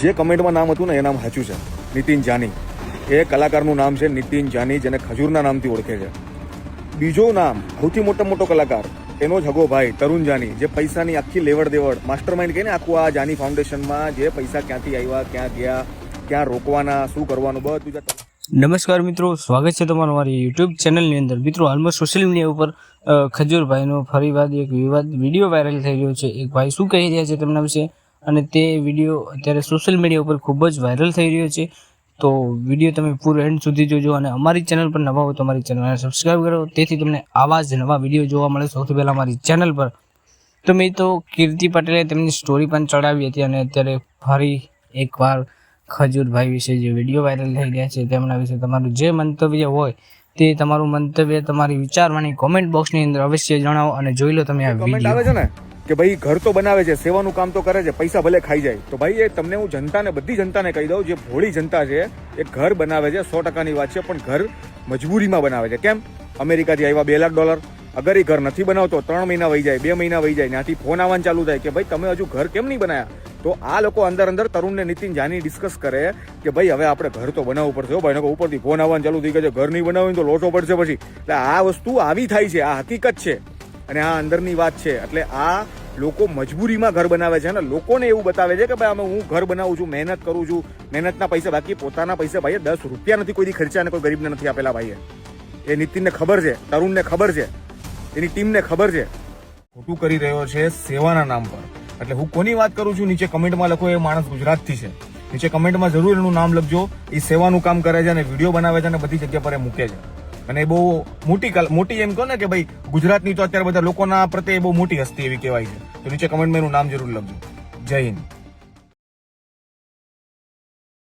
જે કમેન્ટમાં નામ હતું ને એ નામ સાચું છે. નીતિન જાની. એ કલાકારનું નામ છે નીતિન જાની, જેને ખજૂરના નામથી ઓળખે છે. બીજો નામ, સૌથી મોટો મોટો કલાકાર, એનો જ હગો ભાઈ, તરુણ જાની, જે પૈસાની આખી લેવડ દેવડ માસ્ટર માઇન્ડ કહીને આખું આ જાની ફાઉન્ડેશનમાં જે પૈસા ક્યાંથી આવ્યા ક્યાં ગયા, ક્યાં રોકવાના, શું કરવાનું, બધું નમસ્કાર મિત્રો, સ્વાગત છે તમારું મારી યુટ્યુબ ચેનલની અંદર. મિત્રો હાલમાં સોશિયલ મીડિયા ઉપર ખજૂરભાઈનો ખજૂરભાઈનો ફરીવાર એક વિવાદ વીડિયો વાયરલ થઈ રહ્યો છે. એક ભાઈ શું કહી રહ્યા છે તેમના વિશે? અને તે વીડિયો અત્યારે સોશિયલ મીડિયા ઉપર ખૂબ જ વાયરલ થઈ રહ્યો છે. તો વીડિયો તમે પૂરો એન્ડ સુધી જોજો અને અમારી ચેનલ પર નવા હો તો અમારી ચેનલને સબસ્ક્રાઈબ કરો. તેથી તમને આવા જ નવા વીડિયો જોવા મળે. સૌથી પહેલાં અમારી ચેનલ પર. તો મેં તો કીર્તિ પટેલે તેમની સ્ટોરી પણ ચડાવી હતી અને અત્યારે ફરી એકવાર ખજૂરભાઈ વિશે જે વીડિયો વાયરલ થઈ રહ્યા છે તેમના વિશે તમારું જે મંતવ્ય હોય તે તમારું મંતવ્ય તમારી વિચારવાની કોમેન્ટ બોક્સની અંદર અવશ્ય જણાવો અને જોઈ લો તમે આ આવે વીડિયો છે ને? કે ભાઈ ઘર તો બનાવે છે, સેવાનું કામ તો કરે છે, પૈસા ભલે ખાઈ જાય. તો ભાઈ એ તમને હું જનતાને, બધી જનતાને કહી દઉં, જે ભોળી જનતા છે, એ ઘર બનાવે છે, સો ટકાની વાત છે, પણ ઘર મજબૂરીમાં બનાવે છે. કેમ? અમેરિકાથી આવ્યા બે લાખ ડોલર. અગર એ ઘર નથી બનાવતો, ત્રણ મહિના વહી જાય, બે મહિના વહી જાય, ત્યાંથી ફોન આવવાનું ચાલુ થાય કે ભાઈ તમે હજુ ઘર કેમ નહીં બનાયા? તો આ લોકો અંદર અંદર તરુણને નીતિન જાની ડિસ્કસ કરે કે ભાઈ હવે આપણે ઘર તો બનાવવું પડશે ભાઈ ઉપરથી ફોન આવવાનું ચાલુ થઈ ગયો છે, ઘર નહીં બનાવ્યું તો લોટો પડશે પછી. એટલે આ વસ્તુ આવી થાય છે, આ હકીકત છે. અને આ અંદરની વાત છે. એટલે આ લોકો મજબૂરીમાં ઘર બનાવે છે અને લોકોને એવું બતાવે છે કે ભાઈ, અમે હું ઘર બનાવું છું, મહેનત કરું છું, મહેનતના પૈસા બાકી, પોતાના પૈસા ભાઈએ દસ રૂપિયા નથી કોઈ દી ખર્ચા અને કોઈ ગરીબને નથી આપેલા ભાઈએ. એ નીતિનને ખબર છે, તરુણને ખબર છે, એની ટીમને ખબર છે. ખોટું કરી રહ્યો છે સેવાના નામ પર. એટલે હું કોની વાત કરું છું? નીચે કમેન્ટમાં લખો, એ માણસ ગુજરાતથી છે. નીચે કમેન્ટમાં જરૂર એનું નામ લખજો. એ સેવાનું કામ કરે છે અને વીડિયો બનાવે છે અને બધી જગ્યા પર એ મૂકે છે. અને એ બહુ મોટી મોટી એમ કહો ને કે ભાઈ ગુજરાતની તો અત્યારે બધા લોકોના પ્રત્યે બહુ મોટી હસ્તી એવી કહેવાય છે. તો નીચે કમેન્ટમાં એનું નામ જરૂર લખજો. જય હિન્દ.